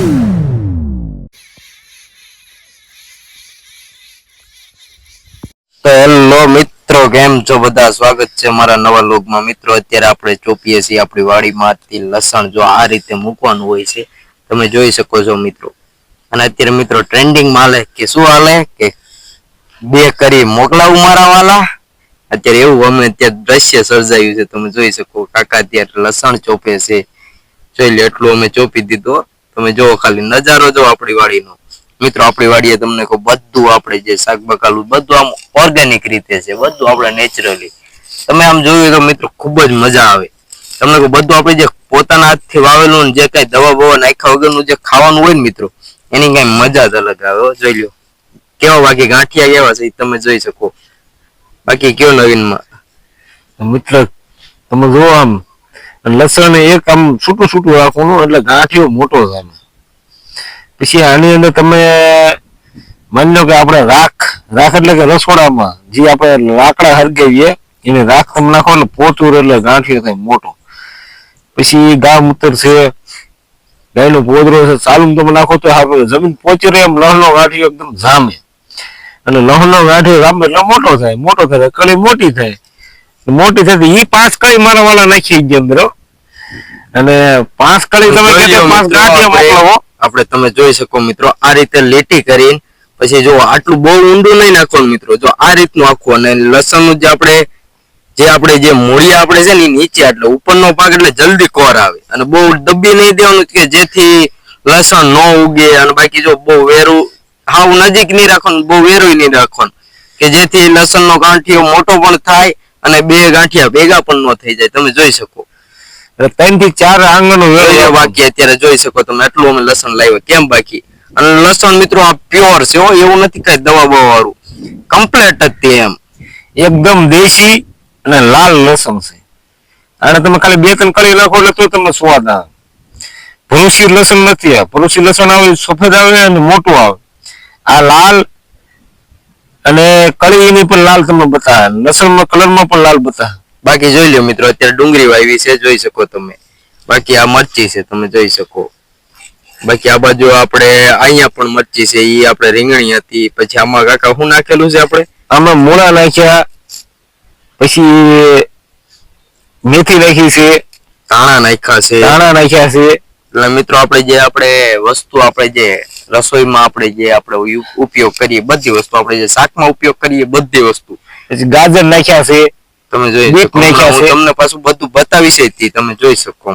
તો હેલો મિત્રો, કેમ છો બધા? સ્વાગત છે મારા નવા લોગમાં મિત્રો, અત્યારે આપણે ચોપીએ છીએ આપણી વાડીમાંથી લસણ, જો આ રીતે મૂકવાનું હોય છે, તમે જોઈ શકો છો મિત્રો. અને અત્યારે મિત્રો ટ્રેન્ડિંગમાં હાલે કે શું હાલે? કે બે કરી મોકલાવું મારા વાલા? અત્યારે એવું અમે અત્યારે દ્રશ્ય સર્જાયું છે, તમે જોઈ શકો. કાકા અત્યારે લસણ ચોપે છે. જોઈ લે, એટલું અમે ચોપી દીધો તમે જો ખાલી નજારો જો આપણી વાડીનો. મિત્રો, આપણી વાડીએ તમને કહું બધું આપણે જે શાકબકાલું બધું આમ ઓર્ગેનિક રીતે છે, બધું આપણે નેચરલી તમે આમ જોયું તો મિત્રો ખૂબ જ મજા આવે. તમને કહું બધું આપણે જે પોતાના હાથથી વાવેલું ને જે કઈ દવા બવા નાખ્યા વગરનું જે ખાવાનું હોય ને મિત્રો, એની કઈ મજા જ અલગ આવે જોઈ લ્યો કેવા બાકી ગાંઠિયા કેવા છે તમે જોઈ શકો. બાકી કયો નવીનમાં? મિત્ર, તમે જુઓ આમ લસણ એક આમ છૂટું છૂટું રાખવાનું એટલે ગાંઠિયો મોટો થાય પછી આની અંદર તમે માની લો કે આપણે રાખ રાખ એટલે કે રસોડામાં જે આપણે લાકડા હરગાવીએ, એને રાખ તમે નાખો એટલે પોચુર એટલે ગાંઠિયો થાય મોટો. પછી ગા મૂતર છે, ગાયનો પોદરો છે ચાલુ તમે નાખો તો આપણે જમીન પોચી રહે એમ લહણનો ગાંઠિયો એકદમ જામે. અને લહણનો ગાંઠિયો જામે એટલે મોટો થાય મોટો થાય, કળી મોટી થાય. મોટી થતી. ઈ પાંચ કળી મારા વાળા નાખી ગયા અંદર અને પાંચ કળી તમે પાંચ ગાંઠિયા મોકલાવો આપણે તમે જોઈ શકો મિત્રો આ રીતે લીટી કરીને પછી જો આટલું બહુ ઊંડું નહીં નાખવાનું મિત્રો જો આ રીતનું આખું અને લસણનું જે આપણે જે આપણે જે મૂળિયા આપણે છે ને નીચે એટલે ઉપરનો ભાગ એટલે જલ્દી કોર આવે. અને બહુ દબી નહીં દેવાનું કે જેથી લસણ ન ઉગે અને બાકી જો બહુ વેરું હાવ નજીક નહીં રાખવાનું બહુ વેરું નહીં રાખવાનું. કે જેથી લસણનો ગાંઠિયો મોટો પણ થાય અને બે ગાંઠિયા ભેગા પણ ન થઈ જાય તમે જોઈ શકો. ત્રણથી ચાર આંગણો બાકી અત્યારે જોઈ શકો તમે એટલું અમે લસણ લાવ્યા. કેમ બાકી? અને લસણ મિત્રો આ પ્યોર છે એવું નથી કઈ દવા બવા વાળું કમ્પ્લેટ જ તે એમ. એકદમ દેશી અને લાલ લસણ છે. અને તમે ખાલી બે ત્રણ કળી નાખો એટલે તો તમને સ્વાદ આવે. ભરૂસી લસણ નથી આ. ભરૂસી લસણ આવે સફેદ આવે અને મોટું આવે. આ લાલ અને કળીની પણ લાલ તમને બતા લસણમાં કલરમાં પણ લાલ બતા બાકી જોઈ લો મિત્રો અત્યારે ડુંગળી વાવી છે જોઈ શકો તમે. બાકી આ મરચી છે તમે જોઈ શકો. બાકી આ બાજુ આપણે અહીંયા પણ મરચી છે એ આપણે રીંગણી હતી. પછી આમાં કાકા શું નાખેલું છે આપણે? આમાં મૂળા નાખ્યા પછી મેથી નાખી છે. ધાણા નાખ્યા છે. ધાણા નાખ્યા છે. એટલે મિત્રો આપણે જે આપણે વસ્તુ આપણે જે રસોઈમાં આપણે જે આપણે ઉપયોગ કરીએ બધી વસ્તુ આપણે જે શાકમાં ઉપયોગ કરીએ બધી વસ્તુ. ગાજર નાખ્યા છે. તમે જોઈ શકો હું. તમને પાછું બધું બતાવી છે તમે જોઈ શકો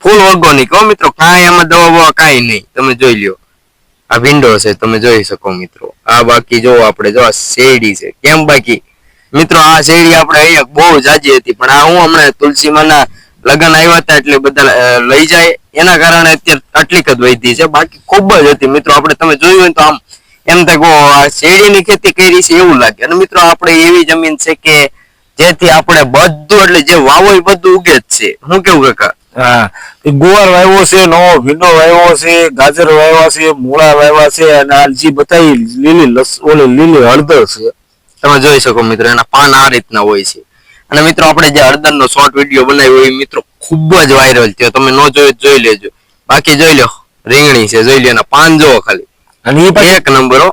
ફૂલ ઓર્ગોનિક હો મિત્રો. કાંઈ એમાં દવા બવા કાંઈ નહીં. તમે જોઈ લ્યો. આ વિન્ડો છે તમે જોઈ શકો મિત્રો. આ બાકી જો આપણે જો આ શેરડી છે. કેમ બાકી? મિત્રો આ શેરડી આપણે અહીંયા બહુ જાજી હતી. પણ આ હું હમણાં તુલસીમાના લગ્ન આવ્યા હતા એટલે બધા લઈ જાય. એના કારણે અત્યારે આટલીક જ વધી છે. બાકી ખૂબ જ હતી. મિત્રો આપણે તમે જોયું હોય તો આમ એમ થાય કે આ શેરડીની ખેતી કરી છે એવું લાગે. અને મિત્રો આપણે એવી જમીન છે કે જેથી આપણે બધું એટલે જે વાવો એ બધું ઉગે જ છે. હું કેવું કાકા? હા. ગુવાર વાવ્યો છે નવો ભીંડો વાવ્યો છે ગાજર વાવ્યા છે મૂળા વાવ્યા છે અને આ જે બતાવી લીલી લસ ઓલી લીલી હળદર છે. તમે જોઈ શકો મિત્રો એના પાન આ રીતના હોય છે. અને મિત્રો આપણે જે હળદરનો શોર્ટ વીડિયો બનાવ્યો એ મિત્રો ખૂબ જ વાયરલ થયો. તમે ન જોયો જોઈ લેજો. બાકી જોઈ લો. રીંગણી છે જોઈ લો એના પાન જોવો ખાલી. અને એ એક નંબર હો.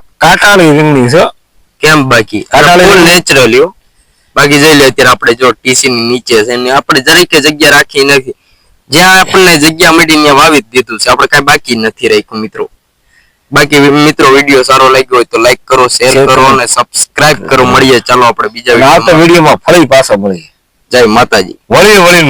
રીંગણી છે. કેમ બાકી? કાંટાળી ફૂલ નેચરલ બાકી જોઈ લો અત્યારે આપણે જો ટીસી ની નીચે છે ને આપણે જરીકે જગ્યા રાખી નથી. જ્યાં આપણને જગ્યા મળી ત્યાં વાવી દીધું છે. આપણે કઈ બાકી નથી રાખ્યું મિત્રો. બાકી મિત્રો વીડિયો સારો લાગ્યો હોય તો લાઈક કરો શેર કરો. અને સબસ્ક્રાઇબ કરો. મળીએ. ચાલો આપણે બીજા વિડીયોમાં ફરી પાછા મળીએ. જય માતાજી. વળી વળી.